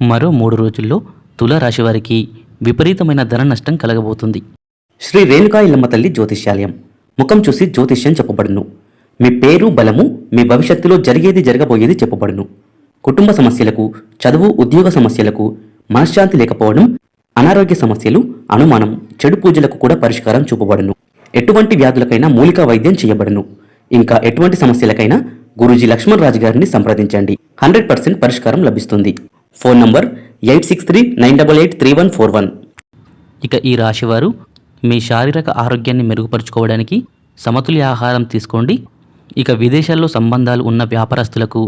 మరో మూడు రోజుల్లో తులారాశి వారికి విపరీతమైన ధన నష్టం కలగబోతుంది. శ్రీ రేణుకా ఇల్లమ్మ తల్లి జ్యోతిష్యాలయం. ముఖం చూసి జ్యోతిష్యం చెప్పబడును. మీ పేరు బలము మీ భవిష్యత్తులో జరిగేది జరగబోయేది చెప్పబడును. కుటుంబ సమస్యలకు చదువు ఉద్యోగ సమస్యలకు మనశ్శాంతి లేకపోవడం అనారోగ్య సమస్యలు అనుమానం చెడు పూజలకు కూడా పరిష్కారం చూపబడును. ఎటువంటి వ్యాధులకైనా మూలికా వైద్యం చేయబడును. ఇంకా ఎటువంటి సమస్యలకైనా గురూజీ లక్ష్మణ్ రాజు గారిని సంప్రదించండి. హండ్రెడ్ పర్సెంట్ పరిష్కారం లభిస్తుంది. Phone number eight six three nine double eight three one four one. ఇక ఈ రాశివారు మీ శారీరక ఆరోగ్యాన్ని మెరుగుపరుచుకోవడానికి సమతుల్య ఆహారం తీసుకోండి. ఇక విదేశాల్లో సంబంధాలు ఉన్న వ్యాపారస్తులకు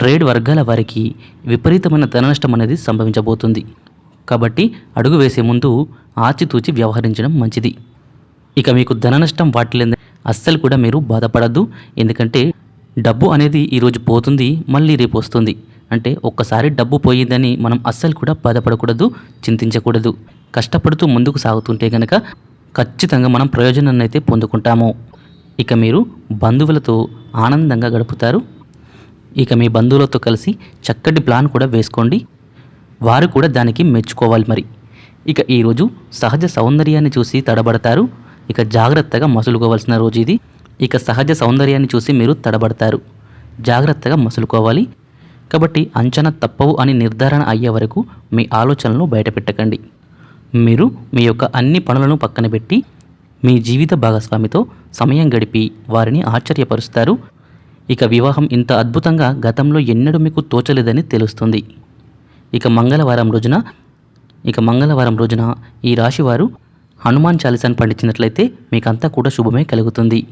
ట్రేడ్ వర్గాల వారికి విపరీతమైన ధన నష్టం అనేది సంభవించబోతుంది. కాబట్టి అడుగు వేసే ముందు ఆచితూచి వ్యవహరించడం మంచిది. ఇక మీకు ధన నష్టం వాటిల్లేదని అస్సలు కూడా మీరు బాధపడద్దు. ఎందుకంటే డబ్బు అనేది ఈరోజు పోతుంది మళ్ళీ రేపు వస్తుంది. అంటే ఒక్కసారి డబ్బు పోయిందని మనం అస్సలు కూడా బాధపడకూడదు చింతించకూడదు. కష్టపడుతూ ముందుకు సాగుతుంటే కనుక ఖచ్చితంగా మనం ప్రయోజనాన్ని అయితే పొందుకుంటాము. ఇక మీరు బంధువులతో ఆనందంగా గడుపుతారు. ఇక మీ బంధువులతో కలిసి చక్కటి ప్లాన్ కూడా వేసుకోండి. వారు కూడా దానికి మెచ్చుకోవాలి మరి. ఇక ఈరోజు సహజ సౌందర్యాన్ని చూసి తడబడతారు. ఇక జాగ్రత్తగా మసులుకోవాల్సిన రోజు ఇది. ఇక సహజ సౌందర్యాన్ని చూసి మీరు తడబడతారు. జాగ్రత్తగా మసులుకోవాలి. కాబట్టి అంచనా తప్పవు అని నిర్ధారణ అయ్యే వరకు మీ ఆలోచనలను బయటపెట్టకండి. మీరు మీ యొక్క అన్ని పనులను పక్కన పెట్టి మీ జీవిత భాగస్వామితో సమయం గడిపి వారిని ఆశ్చర్యపరుస్తారు. ఇక వివాహం ఇంత అద్భుతంగా గతంలో ఎన్నడూ మీకు తోచలేదని తెలుస్తుంది. ఇక మంగళవారం రోజున ఇక మంగళవారం రోజున ఈ రాశివారు హనుమాన్ చాలీసాను పండించినట్లయితే మీకంతా కూడా శుభమే కలుగుతుంది.